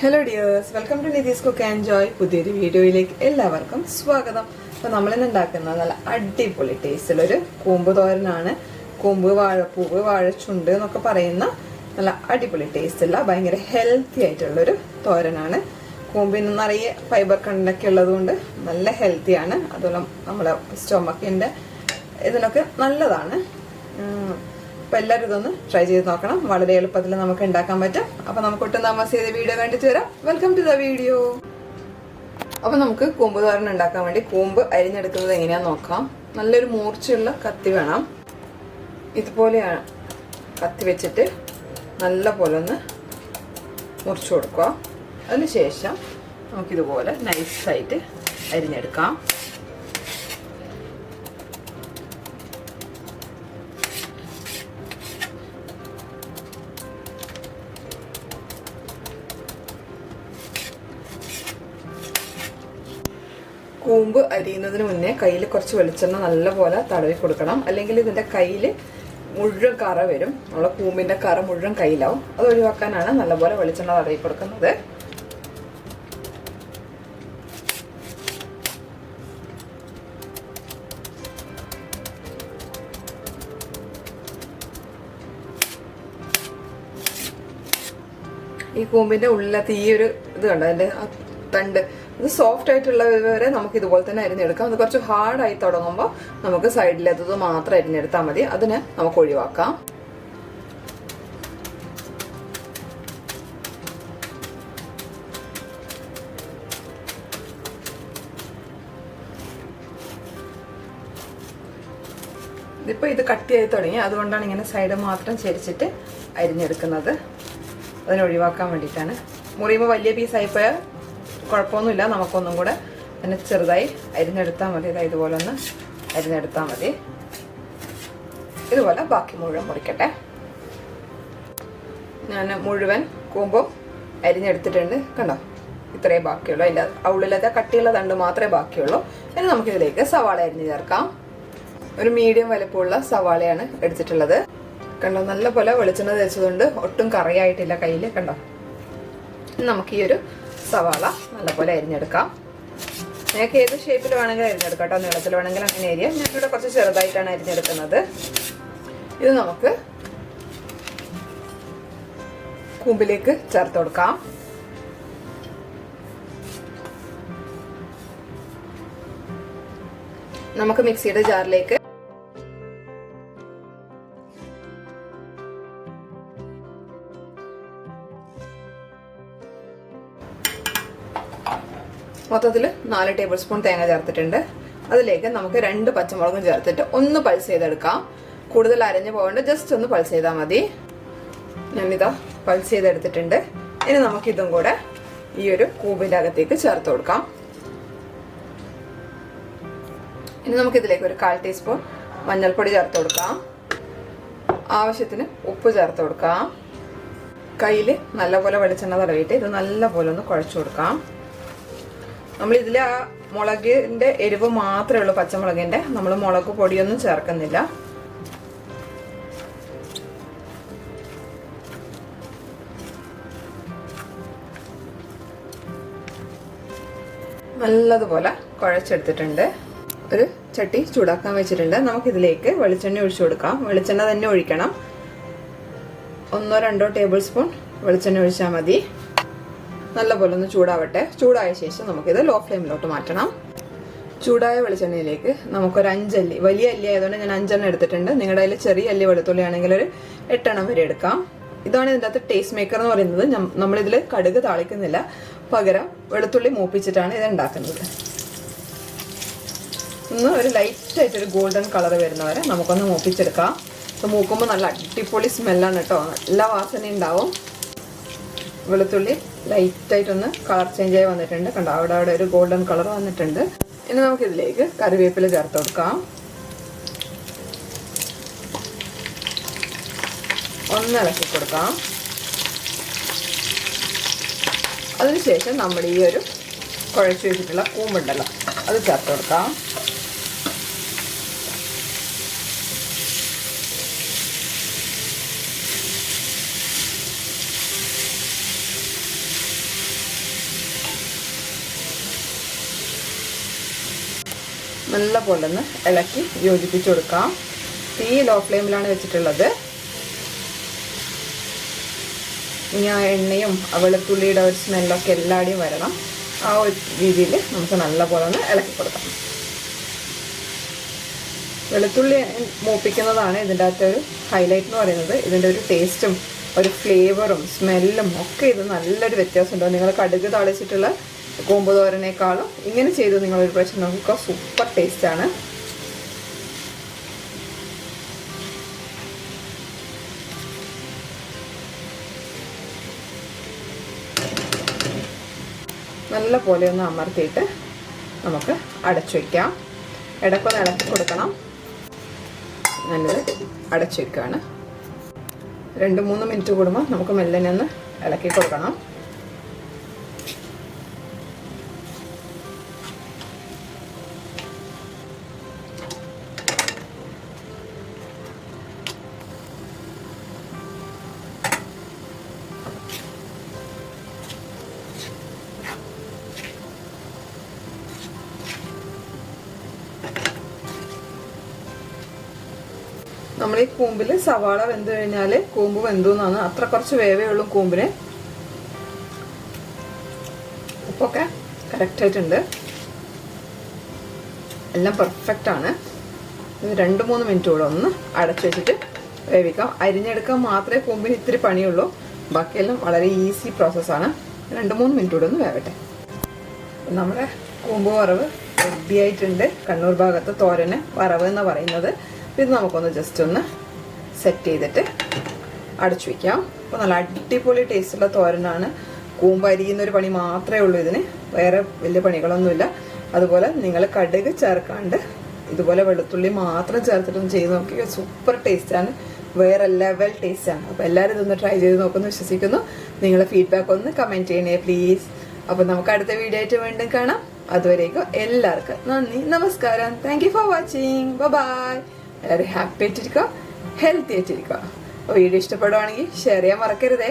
Hello dears welcome to Nithis cook and joy പുതിയൊരു വീഡിയോയിലേക്ക് എല്ലാവർക്കും സ്വാഗതം. അപ്പോൾ നമ്മളിന്ന് ഉണ്ടാക്കുന്നത് നല്ല അടിപൊളി ടേസ്റ്റിലൊരു കൂമ്പ് തോരനാണ്. കൂമ്പ് വാഴപ്പൂവ് വാഴച്ചുണ്ട് എന്നൊക്കെ പറയുന്ന നല്ല അടിപൊളി ടേസ്റ്റുള്ള ഭയങ്കര ഹെൽത്തി ആയിട്ടുള്ളൊരു തോരനാണ്. കൂമ്പിന് നിറയെ ഫൈബർ കണ്ടൊക്കെ ഉള്ളതുകൊണ്ട് നല്ല ഹെൽത്തിയാണ് അതുപോലെ നമ്മളെ സ്റ്റൊമക്കിന്റെ ഇതിനൊക്കെ നല്ലതാണ്. അപ്പോൾ എല്ലാവരും ഇതൊന്ന് ട്രൈ ചെയ്ത് നോക്കണം. വളരെ എളുപ്പത്തിൽ നമുക്ക് ഉണ്ടാക്കാൻ പറ്റും. അപ്പോൾ നമുക്ക് ഒട്ടും ചെയ്ത വീഡിയോ കണ്ടിട്ട് വരാം. വെൽക്കം ടു ദ വീഡിയോ അപ്പോൾ നമുക്ക് കൂമ്പ് തോരൻ ഉണ്ടാക്കാൻ വേണ്ടി കൂമ്പ് അരിഞ്ഞെടുക്കുന്നത് എങ്ങനെയാണെന്ന് നോക്കാം. നല്ലൊരു മൂർച്ചയുള്ള കത്തി വേണം. ഇതുപോലെയാണ് കത്തി വെച്ചിട്ട് നല്ല പോലെ ഒന്ന് മുറിച്ചു കൊടുക്കുക. അതിനുശേഷം നമുക്കിതുപോലെ നൈസായിട്ട് അരിഞ്ഞെടുക്കാം. കൂമ്പ് അരിയുന്നതിന് മുന്നേ കയ്യിൽ കുറച്ച് വെളിച്ചെണ്ണ നല്ലപോലെ തടവി കൊടുക്കണം. അല്ലെങ്കിൽ ഇതിന്റെ കയ്യിൽ മുഴുവൻ കറ വരും. നമ്മളെ കൂമ്പിന്റെ കറ മുഴുവൻ കയ്യിലാവും. അത് ഒഴിവാക്കാനാണ് നല്ലപോലെ വെളിച്ചെണ്ണ തടവി കൊടുക്കുന്നത്. ഈ കൂമ്പിന്റെ ഉള്ളിലത്തെ ഈ ഒരു ഇത് കണ്ടോ? അതിന്റെ ആ തണ്ട്. ഇത് സോഫ്റ്റ് ആയിട്ടുള്ള വരെ നമുക്ക് ഇതുപോലെ തന്നെ അരിഞ്ഞെടുക്കാം അത് കുറച്ച് ഹാർഡായി തുടങ്ങുമ്പോൾ നമുക്ക് സൈഡിലേത്തത് മാത്രം അരിഞ്ഞെടുത്താൽ മതി. അതിനെ നമുക്ക് ഒഴിവാക്കാം. ഇതിപ്പോൾ ഇത് കട്ടിയായി തുടങ്ങി. അതുകൊണ്ടാണ് ഇങ്ങനെ സൈഡ് മാത്രം ചരിച്ചിട്ട് അരിഞ്ഞെടുക്കുന്നത്. അതിനൊഴിവാക്കാൻ വേണ്ടിയിട്ടാണ്. മുറിയുമ്പോൾ വലിയ പീസായിപ്പോയാൽ കുഴപ്പമൊന്നുമില്ല. നമുക്കൊന്നും കൂടെ പിന്നെ ചെറുതായി അരിഞ്ഞെടുത്താൽ മതി. ഇതാ ഇതുപോലെ ഒന്ന് അരിഞ്ഞെടുത്താൽ മതി. ഇതുപോലെ ബാക്കി മുഴുവൻ മുറിക്കട്ടെ. ഞാൻ മുഴുവൻ കൂമ്പും അരിഞ്ഞെടുത്തിട്ടുണ്ട്. കണ്ടോ? ഇത്രേ ബാക്കിയുള്ളൂ. അതിന്റെ ഉള്ളിലത്തെ കട്ടിയുള്ള തണ്ട് മാത്രമേ ബാക്കിയുള്ളൂ. ഇനി നമുക്കിതിലേക്ക് സവാള അരിഞ്ഞ് ചേർക്കാം. ഒരു മീഡിയം വലുപ്പമുള്ള സവാളയാണ് എടുത്തിട്ടുള്ളത്. കണ്ടോ? നല്ല പോലെ വെളിച്ചെണ്ണ തേച്ചതുകൊണ്ട് ഒട്ടും കറിയായിട്ടില്ല കയ്യിൽ കണ്ടോ? നമുക്ക് ഈ ഒരു സവാള നല്ലപോലെ അരിഞ്ഞെടുക്കാം. നിങ്ങൾക്ക് ഏത് ഷേപ്പിൽ വേണമെങ്കിലും അരിഞ്ഞെടുക്കാം കേട്ടോ. നീളത്തിൽ വേണമെങ്കിൽ അങ്ങനെ അരിയാം. ഞാനിവിടെ കുറച്ച് ചെറുതായിട്ടാണ് അരിഞ്ഞെടുക്കുന്നത്. ഇത് നമുക്ക് കൂമ്പിലേക്ക് ചേർത്ത് കൊടുക്കാം. നമുക്ക് മിക്സിയുടെ ജാറിലേക്ക് മൊത്തത്തിൽ നാല് ടേബിൾ സ്പൂൺ തേങ്ങ ചേർത്തിട്ടുണ്ട്. അതിലേക്ക് നമുക്ക് രണ്ട് പച്ചമുളകും ചേർത്തിട്ട് ഒന്ന് പൾസ് ചെയ്തെടുക്കാം. കൂടുതൽ അരഞ്ഞു പോകേണ്ട ജസ്റ്റ് ഒന്ന് പൾസ് ചെയ്താൽ മതി. ഞാനിതാ പൾസ് ചെയ്തെടുത്തിട്ടുണ്ട്. ഇനി നമുക്കിതും കൂടെ ഈ ഒരു കൂബിന്റെ അകത്തേക്ക് ചേർത്ത് കൊടുക്കാം. ഇനി നമുക്കിതിലേക്ക് ഒരു കാൽ ടീസ്പൂൺ മഞ്ഞൾപ്പൊടി ചേർത്ത് കൊടുക്കാം. ആവശ്യത്തിന് ഉപ്പ് ചേർത്ത് കൊടുക്കാം. കയ്യിൽ നല്ലപോലെ വെളിച്ചെണ്ണ തടവിയിട്ട് ഇത് നല്ലപോലെ ഒന്ന് കുഴച്ചു കൊടുക്കാം. നമ്മൾ ഇതിൽ ആ മുളകിന്റെ എരിവ് മാത്രമേ ഉള്ളൂ പച്ചമുളകിന്റെ. നമ്മൾ മുളക് പൊടിയൊന്നും ചേർക്കുന്നില്ല. നല്ലതുപോലെ കുഴച്ചെടുത്തിട്ടുണ്ട്. ഒരു ചട്ടി ചൂടാക്കാൻ വെച്ചിട്ടുണ്ട്. നമുക്കിതിലേക്ക് വെളിച്ചെണ്ണ ഒഴിച്ചു കൊടുക്കാം. വെളിച്ചെണ്ണ തന്നെ ഒഴിക്കണം. ഒന്നോ രണ്ടോ ടേബിൾ സ്പൂൺ വെളിച്ചെണ്ണ ഒഴിച്ചാൽ മതി. നല്ലപോലെ ഒന്ന് ചൂടാവട്ടെ. ചൂടായ ശേഷം നമുക്കിത് ലോ ഫ്ലെയിമിലോട്ട് മാറ്റണം. ചൂടായ വെളിച്ചെണ്ണയിലേക്ക് നമുക്കൊരു അഞ്ചല്ലി വലിയ അല്ലി ആയതുകൊണ്ട് ഞാൻ അഞ്ചെണ്ണം എടുത്തിട്ടുണ്ട്. നിങ്ങളുടെ കയ്യിൽ ചെറിയ അല്ലി വെളുത്തുള്ളി ആണെങ്കിൽ ഒരു എട്ടെണ്ണം വരെ എടുക്കാം. ഇതാണ് ഇതിന്റെ അകത്ത് ടേസ്റ്റ് മേക്കർ എന്ന് പറയുന്നത്. നമ്മളിതിൽ കടുക് താളിക്കുന്നില്ല. പകരം വെളുത്തുള്ളി മൂപ്പിച്ചിട്ടാണ് ഇത് ഉണ്ടാക്കുന്നത്. ഒന്ന് ഒരു ലൈറ്റ് ആയിട്ടൊരു ഗോൾഡൻ കളർ വരുന്നവരെ നമുക്കൊന്ന് മൂപ്പിച്ചെടുക്കാം. അപ്പോൾ മൂക്കുമ്പോൾ നല്ല അടിപൊളി സ്മെല്ലാണ് കേട്ടോ. നല്ല വാസന ഉണ്ടാവും വെളുത്തുള്ളി ലൈറ്റായിട്ടൊന്ന് കളർ ചേഞ്ച് ആയി വന്നിട്ടുണ്ട്. കണ്ടോ അവിടെ അവിടെ ഒരു ഗോൾഡൻ കളർ വന്നിട്ടുണ്ട്. ഇനി നമുക്കിതിലേക്ക് കറിവേപ്പില ചേർത്ത് കൊടുക്കാം. ഒന്ന് ഇളക്കി കൊടുക്കാം. അതിനുശേഷം നമ്മൾ ഈ ഒരു കുഴച്ച് വെച്ചിട്ടുള്ള കൂമ്പുണ്ടല്ലോ അത് ചേർത്ത് കൊടുക്കാം. നല്ല പോലെ ഒന്ന് ഇളക്കി യോജിപ്പിച്ച് കൊടുക്കാം. തീ ലോ ഫ്ലെയിമിലാണ് വെച്ചിട്ടുള്ളത്. ഇനി ആ എണ്ണയും വെളുത്തുള്ളിയുടെ ഒരു സ്മെല്ലൊക്കെ എല്ലാടിയും വരണം. ആ ഒരു രീതിയിൽ നമുക്ക് നല്ല പോലെ ഒന്ന് ഇളക്കി കൊടുക്കാം. വെളുത്തുള്ളി മൂപ്പിക്കുന്നതാണ് ഇതിന്റെ അകത്തെ ഒരു ഹൈലൈറ്റ് എന്ന് പറയുന്നത്. ഇതിന്റെ ഒരു ടേസ്റ്റും ഒരു ഫ്ലേവറും സ്മെല്ലും ഒക്കെ ഇത് നല്ലൊരു വ്യത്യാസമുണ്ടാവും നിങ്ങൾ കടുക് താളിച്ചിട്ടുള്ള കൂമ്പ് തോരനേക്കാളും ഇങ്ങനെ ചെയ്ത് ഒരു പ്രാവശ്യം നോക്കുക സൂപ്പർ ടേസ്റ്റാണ്. നല്ല പോലെ ഒന്ന് അമർത്തിയിട്ട് നമുക്ക് അടച്ചു വയ്ക്കാം ഇടക്കൊന്ന് ഇളക്കി കൊടുക്കണം. നല്ലത് അടച്ചു വയ്ക്കുകയാണ് രണ്ട് മൂന്ന് മിനിറ്റ് കൂടുമ്പോൾ നമുക്ക് മെല്ലനെ ഒന്ന് ഇളക്കി കൊടുക്കണം. നമ്മൾ ഈ കൂമ്പിൽ സവാള വെന്ത് കഴിഞ്ഞാൽ കൂമ്പ് വെന്തു എന്നാണ് അത്ര കുറച്ച് വേവേ ഉള്ളൂ കൂമ്പിന്. ഉപ്പൊക്കെ കറക്റ്റ് ആയിട്ടുണ്ട് എല്ലാം പെർഫെക്റ്റ് ആണ് രണ്ട് മൂന്ന് മിനിറ്റ് കൂടെ ഒന്ന് അടച്ചു വെച്ചിട്ട് വേവിക്കാം. അരിഞ്ഞെടുക്കാൻ മാത്രമേ കൂമ്പിന് ഇത്തിരി പണിയുള്ളൂ. ബാക്കിയെല്ലാം വളരെ ഈസി പ്രോസസ്സാണ്. രണ്ട് മൂന്ന് മിനിറ്റ് കൂടെ ഒന്ന് വേവട്ടെ. നമ്മുടെ കൂമ്പ് വറവ് റെഡിയായിട്ടുണ്ട് കണ്ണൂർ ഭാഗത്ത് തോരന് വറവ് എന്ന് പറയുന്നത്. ഇത് നമുക്കൊന്ന് ജസ്റ്റ് ഒന്ന് സെറ്റ് ചെയ്തിട്ട് അടച്ചു വയ്ക്കാം അപ്പോൾ നല്ല അടിപൊളി ടേസ്റ്റുള്ള തോരനാണ്. കൂമ്പ് അരിയുന്ന പണി മാത്രമേ ഉള്ളൂ ഇതിന്. വേറെ വലിയ പണികളൊന്നുമില്ല. അതുപോലെ നിങ്ങൾ കടുക് ചേർക്കാണ്ട് ഇതുപോലെ വെളുത്തുള്ളി മാത്രം ചേർത്തിട്ടൊന്ന് ചെയ്ത് നോക്കി സൂപ്പർ ടേസ്റ്റാണ് വേറെ ലെവൽ ടേസ്റ്റാണ് അപ്പോൾ എല്ലാവരും ഇതൊന്ന് ട്രൈ ചെയ്ത് നോക്കുമെന്ന് വിശ്വസിക്കുന്നു. നിങ്ങളുടെ ഫീഡ്ബാക്ക് ഒന്ന് കമന്റ് ചെയ്യണേ പ്ലീസ് അപ്പോൾ നമുക്ക് അടുത്ത വീഡിയോ ആയിട്ട് വീണ്ടും കാണാം. അതുവരേക്കും എല്ലാവർക്കും നന്ദി നമസ്കാരം. താങ്ക് ഫോർ വാച്ചിങ് ബൈ എല്ലാവരും ഹാപ്പി ആയിട്ടിരിക്കുക ഹെൽത്തി ആയിട്ടിരിക്കുക. വീഡിയോ ഇഷ്ടപ്പെടുവാണെങ്കിൽ ഷെയർ ചെയ്യാൻ മറക്കരുതേ.